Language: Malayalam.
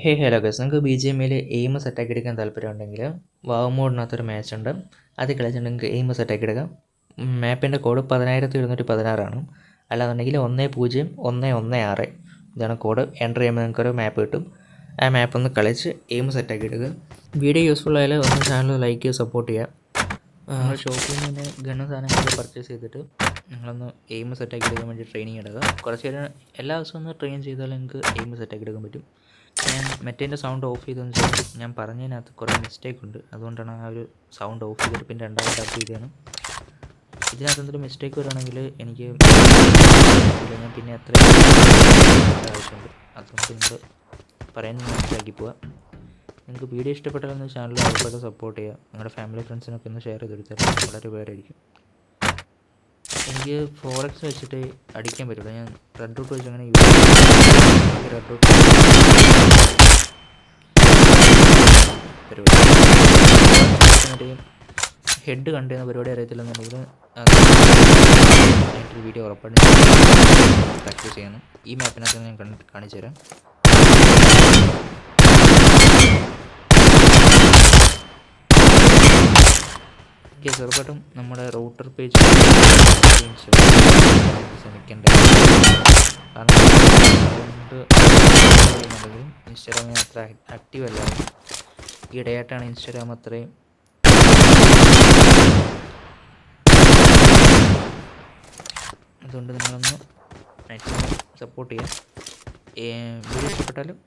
ഹേ ഹലോ ഗസ് നിങ്ങൾക്ക് ബി ജി എം ഐയിൽ എയിം സെറ്റാക്കി എടുക്കാൻ താല്പര്യമുണ്ടെങ്കിൽ വാവ് മോഡിനകത്തൊരു മാച്ച് ഉണ്ട്. അത് കളിച്ചിട്ട് നിങ്ങൾക്ക് എയിം സെറ്റാക്കി എടുക്കാം. മാപ്പിന്റെ കോഡ് പതിനായിരത്തി എഴുന്നൂറ്റി പതിനാറാണ്. അല്ലാന്നുണ്ടെങ്കിൽ ഒന്ന് പൂജ്യം ഒന്ന് ഒന്ന് ആറ് ഇതാണ് കോഡ് എന്റർ ചെയ്യുമ്പോൾ നിങ്ങൾക്കൊരു മാപ്പ് കിട്ടും. ആ മാപ്പ് ഒന്ന് കളിച്ച് എയിം സെറ്റാക്കി എടുക്കുക. വീഡിയോ യൂസ്ഫുൾ ആയാലും ഒന്ന് ചാനൽ ലൈക്ക് ചെയ്യുക സപ്പോർട്ട് ചെയ്യുക. നിങ്ങൾ ഷോപ്പിൽ നിന്ന് തന്നെ ഗണ്ണ സാധനങ്ങളൊക്കെ പർച്ചേസ് ചെയ്തിട്ട് നിങ്ങളൊന്ന് എയിം സെറ്റാക്കി എടുക്കാൻ വേണ്ടി ട്രെയിനിങ് എടുക്കുക കുറച്ച് നേരം എല്ലാ ദിവസവും ഒന്ന് ട്രെയിൻ ചെയ്താൽ നിങ്ങൾക്ക് എയിം സെറ്റാക്കി എടുക്കാൻ പറ്റും. ഞാൻ മറ്റേന്റെ സൗണ്ട് ഓഫ് ചെയ്തതെന്ന് വെച്ചാൽ ഞാൻ പറഞ്ഞതിനകത്ത് കുറേ മിസ്റ്റേക്ക് ഉണ്ട്. അതുകൊണ്ടാണ് ആ ഒരു സൗണ്ട് ഓഫ് ചെയ്തിട്ട് പിന്നെ രണ്ടാമത് ഡബ് ചെയ്തതാണ് ഇതിനകത്ത് എന്തെങ്കിലും മിസ്റ്റേക്ക് വരികയാണെങ്കിൽ എനിക്ക് ഞാൻ പിന്നെ എത്ര ആവശ്യമുണ്ട്. അതുകൊണ്ട് നിങ്ങൾ പറയുന്നത് മനസ്സിലാക്കി പോവുക നിങ്ങൾക്ക് വീഡിയോ ഇഷ്ടപ്പെട്ടാലൊന്ന് ചാനൽ അതുപോലെ സപ്പോർട്ട് ചെയ്യുക നിങ്ങളുടെ ഫാമിലി ഫ്രണ്ട്സിനൊക്കെ ഒന്ന് ഷെയർ ചെയ്ത് കൊടുത്താൽ വളരെ ഉപകാരമായിരിക്കും. എനിക്ക് ഫോറക്സ് വെച്ചിട്ട് അടിക്കാൻ പറ്റില്ല ഞാൻ റെഡ് റൂട്ട് വെച്ച് അങ്ങനെ റെഡ് റൂട്ട് ഹെഡ് കണ്ടുന്ന പരിപാടി. അറിയത്തില്ലെന്നുണ്ടെങ്കിൽ അതിന്റെ വീഡിയോ ഉറപ്പായിട്ടും പ്രാക്ടീസ് ചെയ്യുന്നു ഈ മാപ്പിനകത്ത് ഞാൻ കാണിച്ചു തരാം യെസ് ഉറപ്പായിട്ടും നമ്മുടെ റൂട്ടർ പേജ് ശ്രമിക്കേണ്ട. കാരണം അതുകൊണ്ട് ചെയ്യുന്നുണ്ടെങ്കിലും അത്ര ആക്റ്റീവ് അല്ല. ഈയിടെയായിട്ടാണ് ഇൻസ്റ്റാഗ്രാം അത്രയും അതുകൊണ്ട് നിങ്ങളൊന്ന് മാക്സിമം സപ്പോർട്ട് ചെയ്യാം. വീഡിയോ ഇഷ്ടപ്പെട്ടാലും